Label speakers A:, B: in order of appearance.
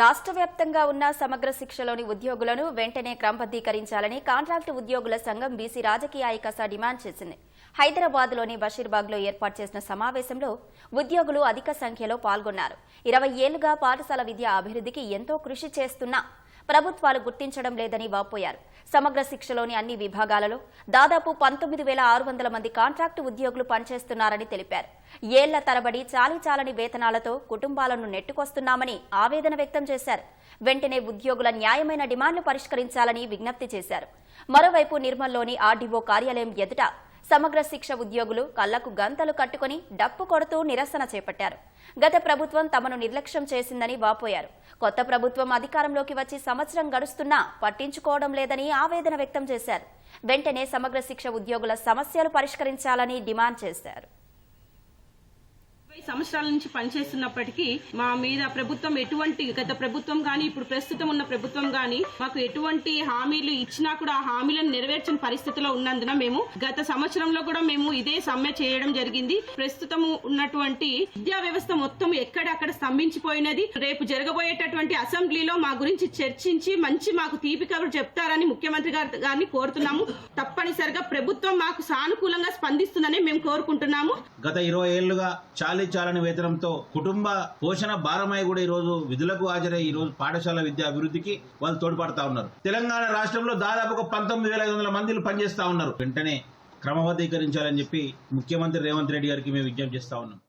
A: రాష్ట్ర వ్యాప్తంగా ఉన్న సమగ్ర శిక్షలోని ఉద్యోగులను వెంటనే క్రమబద్దీకరించాలని కాంట్రాక్టు ఉద్యోగుల సంఘం బీసీ రాజకీయ ఐకస డిమాండ్ చేసింది. హైదరాబాద్లోని బషీర్బాగ్లో ఏర్పాటు చేసిన సమావేశంలో ఉద్యోగులు అధిక సంఖ్యలో పాల్గొన్నారు. ఇరవై ఏళ్ళుగా పాఠశాల విద్య అభివృద్ధికి ఎంతో కృషి చేస్తున్నా ప్రభుత్వాలు గుర్తించడం లేదని వాపోయారు. సమగ్ర శిక్షలోని అన్ని విభాగాలలో దాదాపు పంతొమ్మిది వేల ఆరు వందల మంది కాంట్రాక్టు ఉద్యోగులు పనిచేస్తున్నారని తెలిపారు. ఏళ్ళ తరబడి చాలీ చాలని వేతనాలతో కుటుంబాలను నెట్టుకొస్తున్నామని ఆవేదన వ్యక్తం చేశారు. వెంటనే ఉద్యోగుల న్యాయమైన డిమాండ్లు పరిష్కరించాలని విజ్ఞప్తి చేశారు. మరోవైపు నిర్మల్లోని ఆర్డీఓ కార్యాలయం ఎదుట సమగ్ర శిక్ష ఉద్యోగులు కళ్ళకు గంతలు కట్టుకుని డప్పు కొడుతూ నిరసన చేపట్టారు. గత ప్రభుత్వం తమను నిర్లక్ష్యం చేసిందని వాపోయారు. కొత్త ప్రభుత్వం అధికారంలోకి వచ్చి సంవత్సరం గడుస్తున్నా పట్టించుకోవడం లేదని ఆవేదన వ్యక్తం చేశారు. వెంటనే సమగ్ర శిక్ష ఉద్యోగుల సమస్యలు పరిష్కరించాలని డిమాండ్ చేశారు.
B: సంవత్సరాల నుంచి పనిచేస్తున్నప్పటికీ మా మీద ప్రభుత్వం ఎటువంటి గత ప్రభుత్వం గాని ఇప్పుడు ప్రస్తుతం ఉన్న ప్రభుత్వం గాని మాకు ఎటువంటి హామీలు ఇచ్చినా కూడా ఆ హామీలను నెరవేర్చిన పరిస్థితిలో ఉన్నందున మేము గత సంవత్సరంలో కూడా మేము ఇదే సమ్మె చేయడం జరిగింది. ప్రస్తుతం ఉన్నటువంటి విద్యా వ్యవస్థ మొత్తం ఎక్కడక్కడ స్తంభించిపోయినది. రేపు జరగబోయేటటువంటి అసెంబ్లీలో మా గురించి చర్చించి మంచి మాకు తీపి కబురు చెప్తారని ముఖ్యమంత్రి గారి గారిని కోరుతున్నాము. తప్పనిసరిగా ప్రభుత్వం మాకు సానుకూలంగా స్పందిస్తుందని మేము కోరుకుంటున్నాము.
C: గత ఇరవై ఏళ్ళుగా చాలీ చాలని వేతనంతో కుటుంబ పోషణ భారమై కూడా ఈ రోజు విధులకు హాజరై ఈ రోజు పాఠశాల విద్య అభివృద్ధికి వాళ్ళు తోడ్పడతా ఉన్నారు. తెలంగాణ రాష్ట్రంలో దాదాపు ఒక పంతొమ్మిది వేల ఐదు వందల మందిలు పనిచేస్తా ఉన్నారు. వెంటనే క్రమబద్ధీకరించాలని చెప్పి ముఖ్యమంత్రి రేవంత్ రెడ్డి గారికి మేము విజ్ఞప్తి చేస్తా ఉన్నాం.